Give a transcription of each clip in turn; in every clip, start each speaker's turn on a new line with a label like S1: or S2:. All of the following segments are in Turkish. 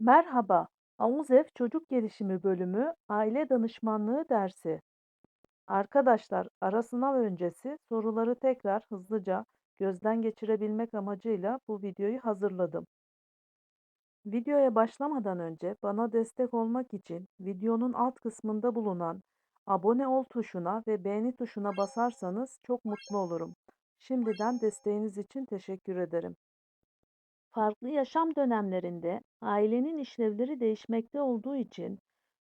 S1: Merhaba, Amuzev Çocuk Gelişimi Bölümü Aile Danışmanlığı dersi. Arkadaşlar, ara sınav öncesi soruları tekrar hızlıca gözden geçirebilmek amacıyla bu videoyu hazırladım. Videoya başlamadan önce bana destek olmak için videonun alt kısmında bulunan abone ol tuşuna ve beğeni tuşuna basarsanız çok mutlu olurum. Şimdiden desteğiniz için teşekkür ederim. Farklı yaşam dönemlerinde ailenin işlevleri değişmekte olduğu için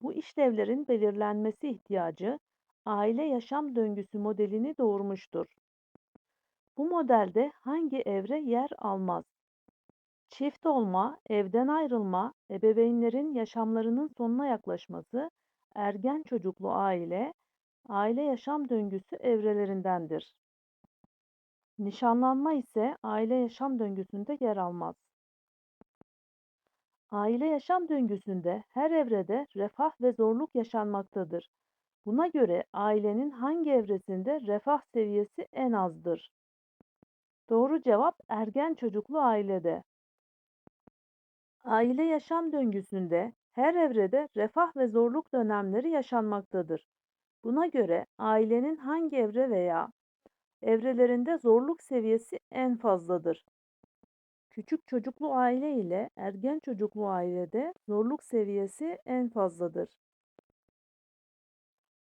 S1: bu işlevlerin belirlenmesi ihtiyacı aile yaşam döngüsü modelini doğurmuştur. Bu modelde hangi evre yer almaz? Çift olma, evden ayrılma, ebeveynlerin yaşamlarının sonuna yaklaşması, ergen çocuklu aile, aile yaşam döngüsü evrelerindendir. Nişanlanma ise aile yaşam döngüsünde yer almaz. Aile yaşam döngüsünde her evrede refah ve zorluk yaşanmaktadır. Buna göre ailenin hangi evresinde refah seviyesi en azdır? Doğru cevap ergen çocuklu ailede. Aile yaşam döngüsünde her evrede refah ve zorluk dönemleri yaşanmaktadır. Buna göre ailenin hangi evre veya evrelerinde zorluk seviyesi en fazladır? Küçük çocuklu aile ile ergen çocuklu ailede zorluk seviyesi en fazladır.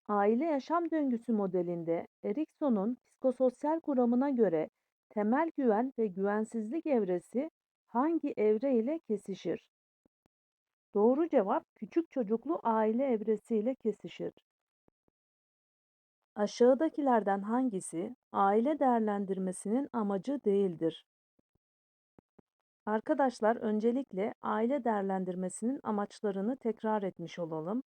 S1: Aile yaşam döngüsü modelinde Erikson'un psikososyal kuramına göre temel güven ve güvensizlik evresi hangi evre ile kesişir? Doğru cevap küçük çocuklu aile evresi ile kesişir. Aşağıdakilerden hangisi aile değerlendirmesinin amacı değildir? Arkadaşlar öncelikle aile değerlendirmesinin amaçlarını tekrar etmiş olalım.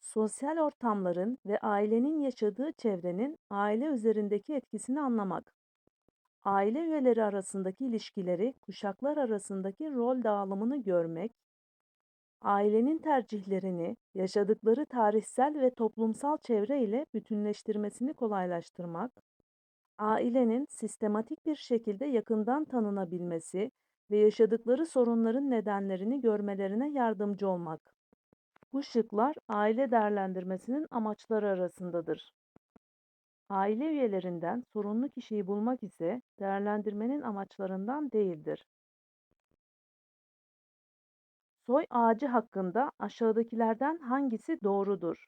S1: Sosyal ortamların ve ailenin yaşadığı çevrenin aile üzerindeki etkisini anlamak. Aile üyeleri arasındaki ilişkileri, kuşaklar arasındaki rol dağılımını görmek. Ailenin tercihlerini, yaşadıkları tarihsel ve toplumsal çevre ile bütünleştirmesini kolaylaştırmak ailenin sistematik bir şekilde yakından tanınabilmesi ve yaşadıkları sorunların nedenlerini görmelerine yardımcı olmak. Bu şıklar aile değerlendirmesinin amaçları arasındadır. Aile üyelerinden sorunlu kişiyi bulmak ise değerlendirmenin amaçlarından değildir. Soy ağacı hakkında aşağıdakilerden hangisi doğrudur?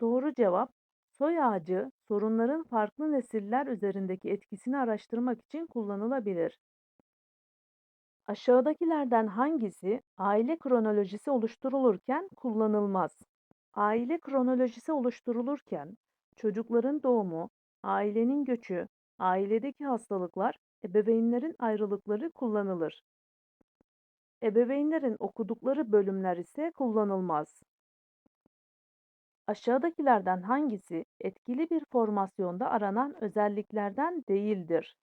S1: Doğru cevap Soy ağacı, sorunların farklı nesiller üzerindeki etkisini araştırmak için kullanılabilir. Aşağıdakilerden hangisi aile kronolojisi oluşturulurken kullanılmaz? Aile kronolojisi oluşturulurken çocukların doğumu, ailenin göçü, ailedeki hastalıklar, ebeveynlerin ayrılıkları kullanılır. Ebeveynlerin okudukları bölümler ise kullanılmaz. Aşağıdakilerden hangisi etkili bir formasyonda aranan özelliklerden değildir?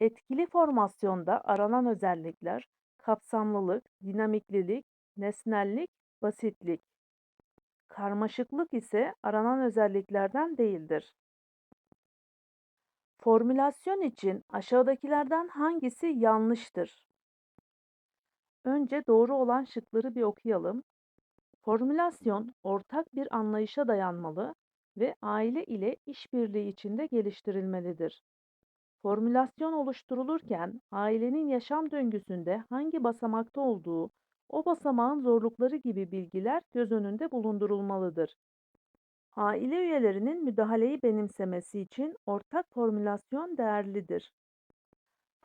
S1: Etkili formasyonda aranan özellikler kapsamlılık, dinamiklilik, nesnellik, basitlik. Karmaşıklık ise aranan özelliklerden değildir. Formülasyon için aşağıdakilerden hangisi yanlıştır? Önce doğru olan şıkları bir okuyalım. Formülasyon ortak bir anlayışa dayanmalı ve aile ile işbirliği içinde geliştirilmelidir. Formülasyon oluşturulurken ailenin yaşam döngüsünde hangi basamakta olduğu, o basamağın zorlukları gibi bilgiler göz önünde bulundurulmalıdır. Aile üyelerinin müdahaleyi benimsemesi için ortak formülasyon değerlidir.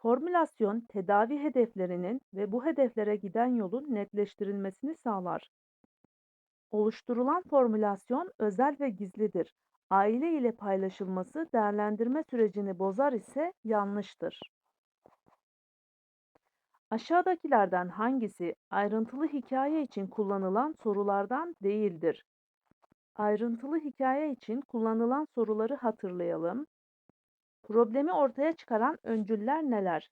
S1: Formülasyon tedavi hedeflerinin ve bu hedeflere giden yolun netleştirilmesini sağlar. Oluşturulan formülasyon özel ve gizlidir. Aile ile paylaşılması değerlendirme sürecini bozar ise yanlıştır. Aşağıdakilerden hangisi ayrıntılı hikaye için kullanılan sorulardan değildir? Ayrıntılı hikaye için kullanılan soruları hatırlayalım. Problemi ortaya çıkaran öncüller neler?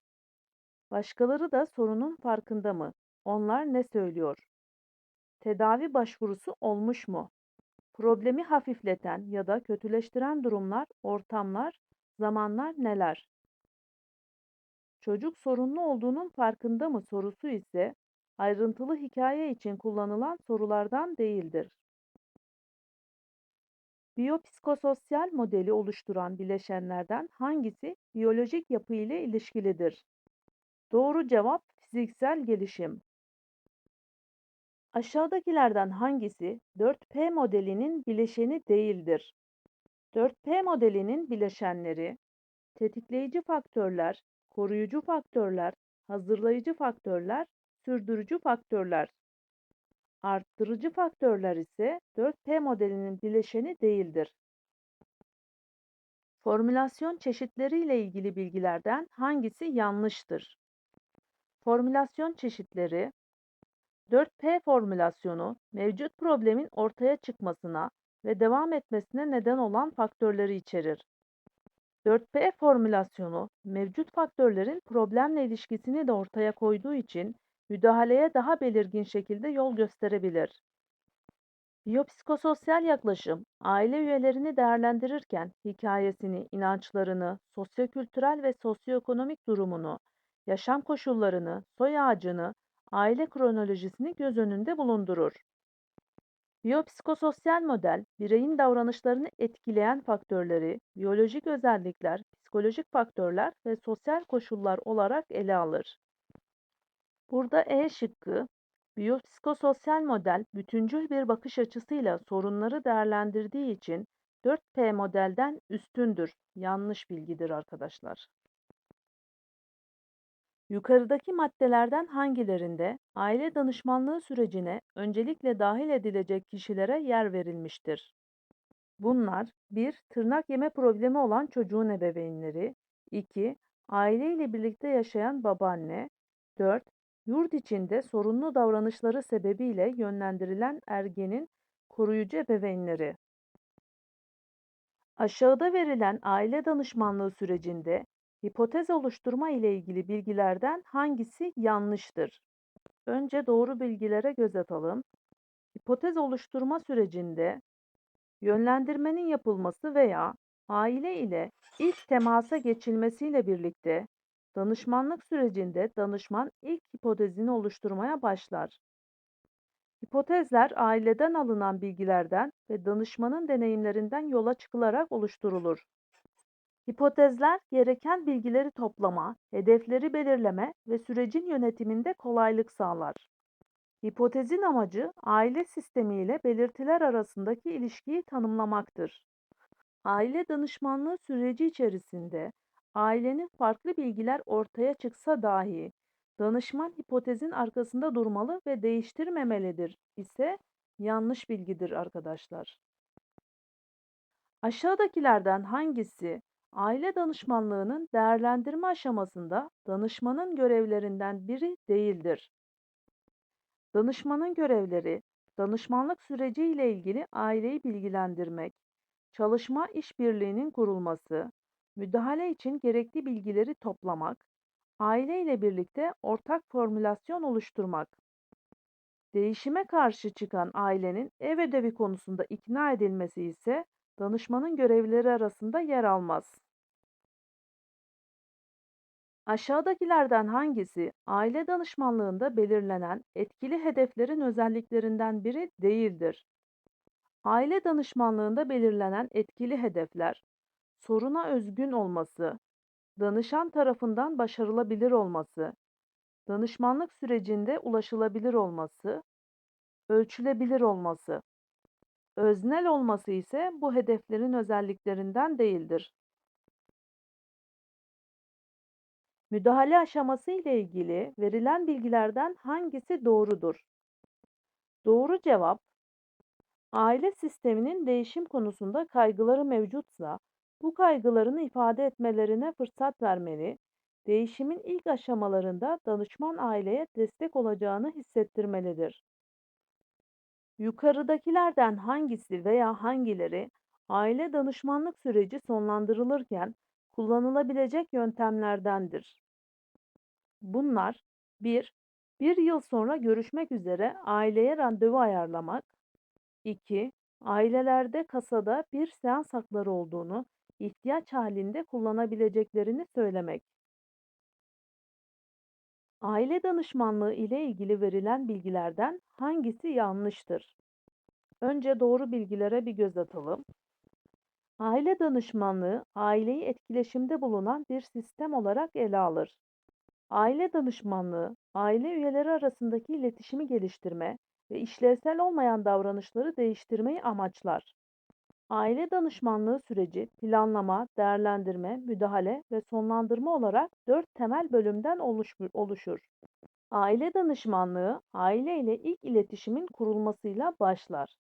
S1: Başkaları da sorunun farkında mı? Onlar ne söylüyor? Tedavi başvurusu olmuş mu? Problemi hafifleten ya da kötüleştiren durumlar, ortamlar, zamanlar neler? Çocuk sorunlu olduğunun farkında mı sorusu ise ayrıntılı hikaye için kullanılan sorulardan değildir. Biyopsikososyal modeli oluşturan bileşenlerden hangisi biyolojik yapı ile ilişkilidir? Doğru cevap fiziksel gelişim. Aşağıdakilerden hangisi 4P modelinin bileşeni değildir? 4P modelinin bileşenleri tetikleyici faktörler, koruyucu faktörler, hazırlayıcı faktörler, sürdürücü faktörler. Arttırıcı faktörler ise 4P modelinin bileşeni değildir. Formülasyon çeşitleri ile ilgili bilgilerden hangisi yanlıştır? Formülasyon çeşitleri 4P formülasyonu mevcut problemin ortaya çıkmasına ve devam etmesine neden olan faktörleri içerir. 4P formülasyonu mevcut faktörlerin problemle ilişkisini de ortaya koyduğu için müdahaleye daha belirgin şekilde yol gösterebilir. Biyopsikososyal yaklaşım, aile üyelerini değerlendirirken hikayesini, inançlarını, sosyokültürel ve sosyoekonomik durumunu, yaşam koşullarını, soy ağacını, aile kronolojisini göz önünde bulundurur. Biyopsikososyal model, bireyin davranışlarını etkileyen faktörleri, biyolojik özellikler, psikolojik faktörler ve sosyal koşullar olarak ele alır. Burada E şıkkı, biyopsikososyal model bütüncül bir bakış açısıyla sorunları değerlendirdiği için 4P modelden üstündür. Yanlış bilgidir arkadaşlar. Yukarıdaki maddelerden hangilerinde aile danışmanlığı sürecine öncelikle dahil edilecek kişilere yer verilmiştir? Bunlar 1. Tırnak yeme problemi olan çocuğun ebeveynleri 2. Aile ile birlikte yaşayan babaanne 4. Yurt içinde sorunlu davranışları sebebiyle yönlendirilen ergenin koruyucu ebeveynleri. Aşağıda verilen aile danışmanlığı sürecinde hipotez oluşturma ile ilgili bilgilerden hangisi yanlıştır? Önce doğru bilgilere göz atalım. Hipotez oluşturma sürecinde yönlendirmenin yapılması veya aile ile ilk temasa geçilmesiyle birlikte danışmanlık sürecinde danışman ilk hipotezini oluşturmaya başlar. Hipotezler aileden alınan bilgilerden ve danışmanın deneyimlerinden yola çıkılarak oluşturulur. Hipotezler gereken bilgileri toplama, hedefleri belirleme ve sürecin yönetiminde kolaylık sağlar. Hipotezin amacı aile sistemi ile belirtiler arasındaki ilişkiyi tanımlamaktır. Aile danışmanlığı süreci içerisinde ailenin farklı bilgiler ortaya çıksa dahi danışman hipotezin arkasında durmalı ve değiştirmemelidir ise yanlış bilgidir arkadaşlar. Aşağıdakilerden hangisi aile danışmanlığının değerlendirme aşamasında danışmanın görevlerinden biri değildir? Danışmanın görevleri, danışmanlık süreci ile ilgili aileyi bilgilendirmek, çalışma işbirliğinin kurulması, müdahale için gerekli bilgileri toplamak, aile ile birlikte ortak formülasyon oluşturmak. Değişime karşı çıkan ailenin ev ödevi konusunda ikna edilmesi ise danışmanın görevleri arasında yer almaz. Aşağıdakilerden hangisi aile danışmanlığında belirlenen etkili hedeflerin özelliklerinden biri değildir? Aile danışmanlığında belirlenen etkili hedefler, soruna özgün olması, danışan tarafından başarılabilir olması, danışmanlık sürecinde ulaşılabilir olması, ölçülebilir olması. Öznel olması ise bu hedeflerin özelliklerinden değildir. Müdahale aşaması ile ilgili verilen bilgilerden hangisi doğrudur? Doğru cevap, aile sisteminin değişim konusunda kaygıları mevcutsa, bu kaygılarını ifade etmelerine fırsat vermeli, değişimin ilk aşamalarında danışman aileye destek olacağını hissettirmelidir. Yukarıdakilerden hangisi veya hangileri aile danışmanlık süreci sonlandırılırken kullanılabilecek yöntemlerdendir? Bunlar 1. Bir yıl sonra görüşmek üzere aileye randevu ayarlamak. 2. Ailelerde kasada bir seans hakları olduğunu, ihtiyaç halinde kullanabileceklerini söylemek. Aile danışmanlığı ile ilgili verilen bilgilerden hangisi yanlıştır? Önce doğru bilgilere bir göz atalım. Aile danışmanlığı, aileyi etkileşimde bulunan bir sistem olarak ele alır. Aile danışmanlığı, aile üyeleri arasındaki iletişimi geliştirme ve işlevsel olmayan davranışları değiştirmeyi amaçlar. Aile danışmanlığı süreci planlama, değerlendirme, müdahale ve sonlandırma olarak dört temel bölümden oluşur. Aile danışmanlığı, aile ile ilk iletişimin kurulmasıyla başlar.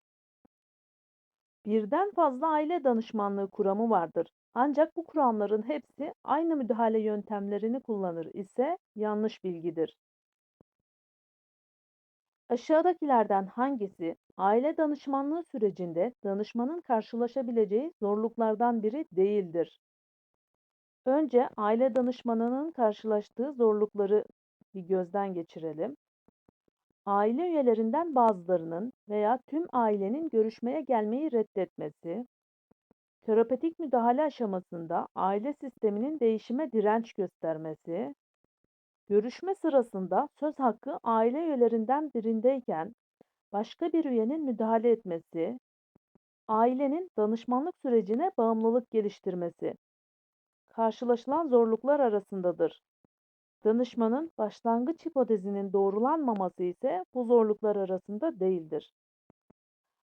S1: Birden fazla aile danışmanlığı kuramı vardır. Ancak bu kuramların hepsi aynı müdahale yöntemlerini kullanır ise yanlış bilgidir. Aşağıdakilerden hangisi aile danışmanlığı sürecinde danışmanın karşılaşabileceği zorluklardan biri değildir? Önce aile danışmanının karşılaştığı zorlukları bir gözden geçirelim. Aile üyelerinden bazılarının veya tüm ailenin görüşmeye gelmeyi reddetmesi, terapetik müdahale aşamasında aile sisteminin değişime direnç göstermesi, görüşme sırasında söz hakkı aile üyelerinden birindeyken başka bir üyenin müdahale etmesi, ailenin danışmanlık sürecine bağımlılık geliştirmesi karşılaşılan zorluklar arasındadır. Danışmanın başlangıç hipotezinin doğrulanmaması ise bu zorluklar arasında değildir.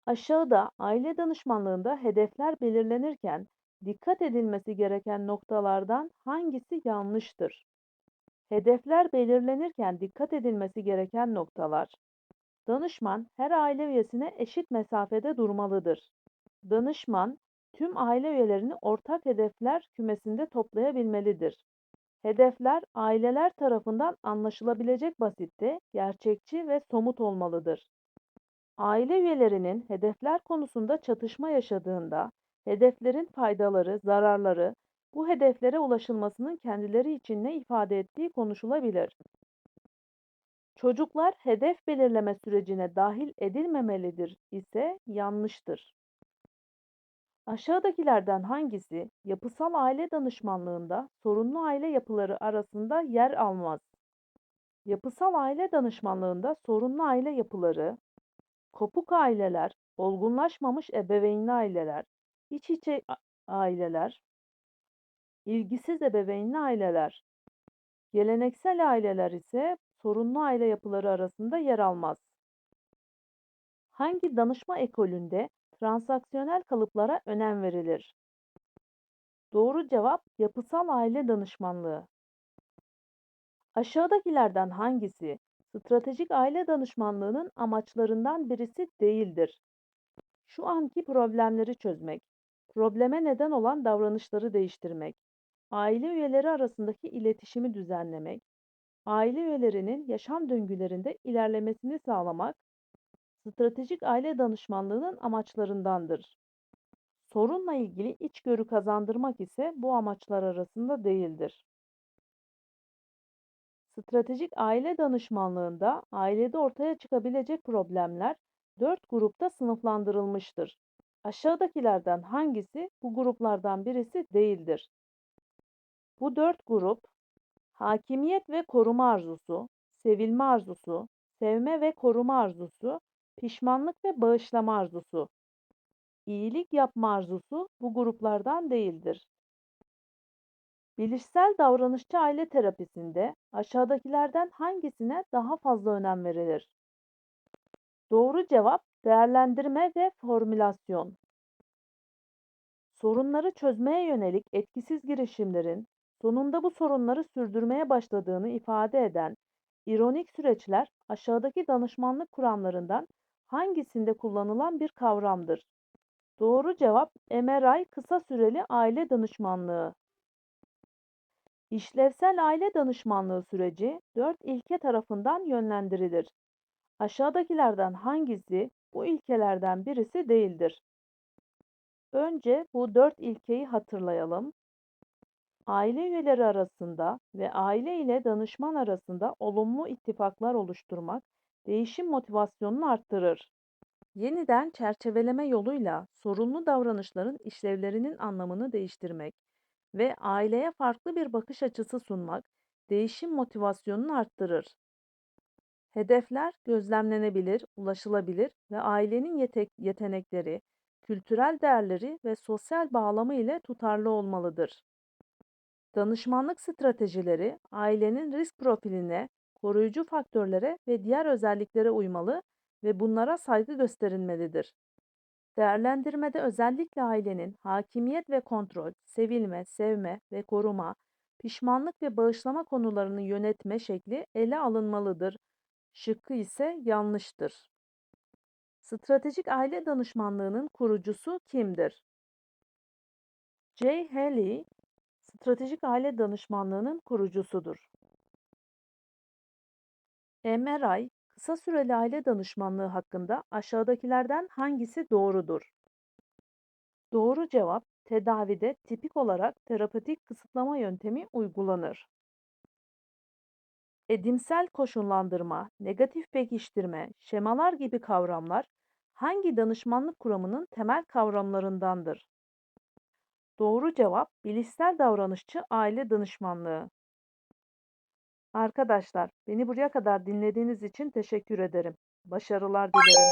S1: Aşağıda aile danışmanlığında hedefler belirlenirken dikkat edilmesi gereken noktalardan hangisi yanlıştır? Hedefler belirlenirken dikkat edilmesi gereken noktalar. Danışman her aile üyesine eşit mesafede durmalıdır. Danışman tüm aile üyelerini ortak hedefler kümesinde toplayabilmelidir. Hedefler aileler tarafından anlaşılabilecek basitte, gerçekçi ve somut olmalıdır. Aile üyelerinin hedefler konusunda çatışma yaşadığında, hedeflerin faydaları, zararları, bu hedeflere ulaşılmasının kendileri için ne ifade ettiği konuşulabilir. Çocuklar hedef belirleme sürecine dahil edilmemelidir ise yanlıştır. Aşağıdakilerden hangisi yapısal aile danışmanlığında sorunlu aile yapıları arasında yer almaz? Yapısal aile danışmanlığında sorunlu aile yapıları, kopuk aileler, olgunlaşmamış ebeveynli aileler, iç içe aileler, ilgisiz ebeveynli aileler, geleneksel aileler ise sorunlu aile yapıları arasında yer almaz. Hangi danışma ekolünde transaksiyonel kalıplara önem verilir? Doğru cevap yapısal aile danışmanlığı. Aşağıdakilerden hangisi stratejik aile danışmanlığının amaçlarından birisi değildir? Şu anki problemleri çözmek, probleme neden olan davranışları değiştirmek, aile üyeleri arasındaki iletişimi düzenlemek, aile üyelerinin yaşam döngülerinde ilerlemesini sağlamak, stratejik aile danışmanlığının amaçlarındandır. Sorunla ilgili içgörü kazandırmak ise bu amaçlar arasında değildir. Stratejik aile danışmanlığında ailede ortaya çıkabilecek problemler dört grupta sınıflandırılmıştır. Aşağıdakilerden hangisi bu gruplardan birisi değildir? Bu dört grup hakimiyet ve koruma arzusu, sevilme arzusu, sevme ve koruma arzusu, pişmanlık ve bağışlama arzusu. İyilik yapma arzusu bu gruplardan değildir. Bilişsel davranışçı aile terapisinde aşağıdakilerden hangisine daha fazla önem verilir? Doğru cevap değerlendirme ve formülasyon. Sorunları çözmeye yönelik etkisiz girişimlerin sonunda bu sorunları sürdürmeye başladığını ifade eden ironik süreçler aşağıdaki danışmanlık kuramlarından hangisinde kullanılan bir kavramdır? Doğru cevap MRI kısa süreli aile danışmanlığı. İşlevsel aile danışmanlığı süreci dört ilke tarafından yönlendirilir. Aşağıdakilerden hangisi bu ilkelerden birisi değildir? Önce bu dört ilkeyi hatırlayalım. Aile üyeleri arasında ve aile ile danışman arasında olumlu ittifaklar oluşturmak değişim motivasyonunu arttırır. Yeniden çerçeveleme yoluyla sorunlu davranışların işlevlerinin anlamını değiştirmek ve aileye farklı bir bakış açısı sunmak değişim motivasyonunu arttırır. Hedefler gözlemlenebilir, ulaşılabilir ve ailenin yete- yetenekleri, kültürel değerleri ve sosyal bağlamı ile tutarlı olmalıdır. Danışmanlık stratejileri ailenin risk profiline, koruyucu faktörlere ve diğer özelliklere uymalı ve bunlara saygı gösterilmelidir. Değerlendirmede özellikle ailenin hakimiyet ve kontrol, sevilme, sevme ve koruma, pişmanlık ve bağışlama konularını yönetme şekli ele alınmalıdır. Şıkkı ise yanlıştır. Stratejik aile danışmanlığının kurucusu kimdir? Jay Haley, stratejik aile danışmanlığının kurucusudur. MRI, kısa süreli aile danışmanlığı hakkında aşağıdakilerden hangisi doğrudur? Doğru cevap, tedavide tipik olarak terapötik kısıtlama yöntemi uygulanır. Edimsel koşullandırma, negatif pekiştirme, şemalar gibi kavramlar hangi danışmanlık kuramının temel kavramlarındandır? Doğru cevap bilişsel davranışçı aile danışmanlığı. Arkadaşlar, beni buraya kadar dinlediğiniz için teşekkür ederim. Başarılar dilerim.